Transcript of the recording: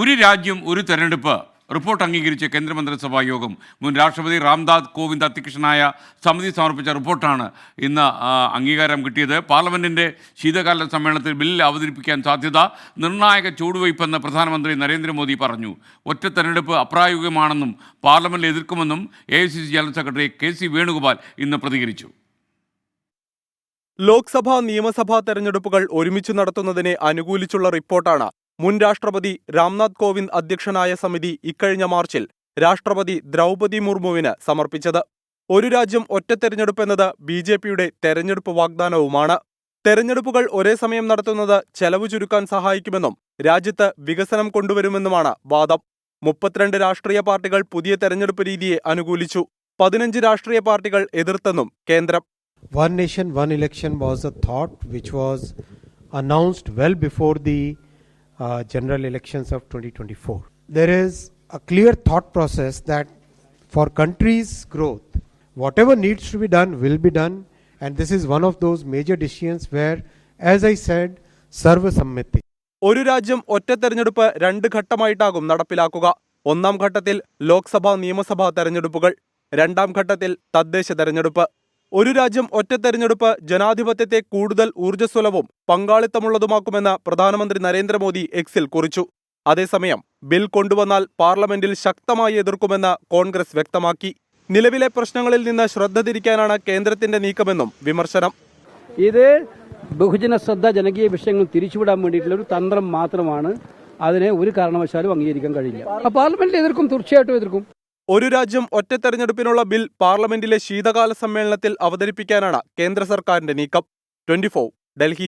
ഒരു രാജ്യം ഒരു തെരഞ്ഞെടുപ്പ് റിപ്പോർട്ട് അംഗീകരിച്ച കേന്ദ്രമന്ത്രിസഭാ യോഗം മുൻ രാഷ്ട്രപതി രാംനാഥ് കോവിന്ദ് അധ്യക്ഷനായ സമിതി സമർപ്പിച്ച റിപ്പോർട്ടാണ് ഇന്ന് അംഗീകാരം കിട്ടിയത്. പാർലമെന്റിന്റെ ശീതകാല സമ്മേളനത്തിൽ ബില്ല് അവതരിപ്പിക്കാൻ സാധ്യത നിർണായക ചുവടുവയ്പ്പെന്ന് പ്രധാനമന്ത്രി നരേന്ദ്രമോദി പറഞ്ഞു. ഒറ്റ തെരഞ്ഞെടുപ്പ് അപ്രായോഗികമാണെന്നും പാർലമെന്റിൽ എതിർക്കുമെന്നും A general secretary K C Venugopal ഇന്ന് പ്രതികരിച്ചു. ലോക്സഭാ നിയമസഭാ തെരഞ്ഞെടുപ്പുകൾ ഒരുമിച്ച് നടത്തുന്നതിനെ അനുകൂലിച്ചുള്ള റിപ്പോർട്ടാണ് മുൻ രാഷ്ട്രപതി രാംനാഥ് കോവിന്ദ് അധ്യക്ഷനായ സമിതി ഇക്കഴിഞ്ഞ മാർച്ചിൽ രാഷ്ട്രപതി ദ്രൗപതി മുർമുവിന് സമർപ്പിച്ചത്. ഒരു രാജ്യം ഒറ്റ തെരഞ്ഞെടുപ്പ് എന്നത് ബി ജെ പിയുടെ തെരഞ്ഞെടുപ്പ് വാഗ്ദാനവുമാണ്. തെരഞ്ഞെടുപ്പുകൾ ഒരേ സമയം നടത്തുന്നത് ചെലവ് ചുരുക്കാൻ സഹായിക്കുമെന്നും രാജ്യത്ത് വികസനം കൊണ്ടുവരുമെന്നുമാണ് വാദം. മുപ്പത്തിരണ്ട് രാഷ്ട്രീയ പാർട്ടികൾ പുതിയ തെരഞ്ഞെടുപ്പ് രീതിയെ അനുകൂലിച്ചു. പതിനഞ്ച് രാഷ്ട്രീയ പാർട്ടികൾ എതിർത്തെന്നും കേന്ദ്രം. One nation one election was a thought which was announced well before the uh, general elections of 2024. There is a clear thought process that for country's growth, whatever needs to be done will be done, and this is one of those major decisions where, as I said, Sarva Sammiti. ഒരു രാജ്യം ഒറ്റ തെരഞ്ഞെടുപ്പ് രണ്ട് ഘട്ടമായിട്ടാകും നടപ്പിലാക്കുക ഒന്നാം ഘട്ടത്തിൽ ലോക്സഭാ നിയമസഭാ തെരഞ്ഞെടുപ്പുകൾ രണ്ടാം ഘട്ടത്തിൽ തദ്ദേശ തെരഞ്ഞെടുപ്പ് ഒരു രാജ്യം ഒറ്റ തെരഞ്ഞെടുപ്പ് ജനാധിപത്യത്തെ കൂടുതൽ ഊർജസ്വലവും പങ്കാളിത്തമുള്ളതുമാക്കുമെന്ന് പ്രധാനമന്ത്രി നരേന്ദ്രമോദി എക്സിൽ കുറിച്ചു. അതേസമയം ബിൽ കൊണ്ടുവന്നാൽ പാർലമെന്റിൽ ശക്തമായി എതിർക്കുമെന്ന് കോൺഗ്രസ് വ്യക്തമാക്കി. നിലവിലെ പ്രശ്നങ്ങളിൽ നിന്ന് ശ്രദ്ധ തിരിക്കാനാണ് കേന്ദ്രത്തിന്റെ നീക്കമെന്നും വിമർശനം. ഇത് ബഹുജന ശ്രദ്ധ ജനകീയ വിഷയങ്ങൾ തിരിച്ചുവിടാൻ വേണ്ടിയിട്ടുള്ള ഒരു തന്ത്രം മാത്രമാണ് അതിനെ ഒരു കാരണവശാലും അംഗീകരിക്കാൻ കഴിയില്ല. പാർലമെന്റിൽ എതിർക്കും തീർച്ചയായിട്ടും എതിർക്കും. ഒരു രാജ്യം ഒറ്റ തെരഞ്ഞെടുപ്പിനുള്ള ബിൽ പാർലമെന്റിലെ ശീതകാല സമ്മേളനത്തിൽ അവതരിപ്പിക്കാനാണ് കേന്ദ്ര സർക്കാരിന്റെ നീക്കം. ട്വന്റി ഡൽഹി.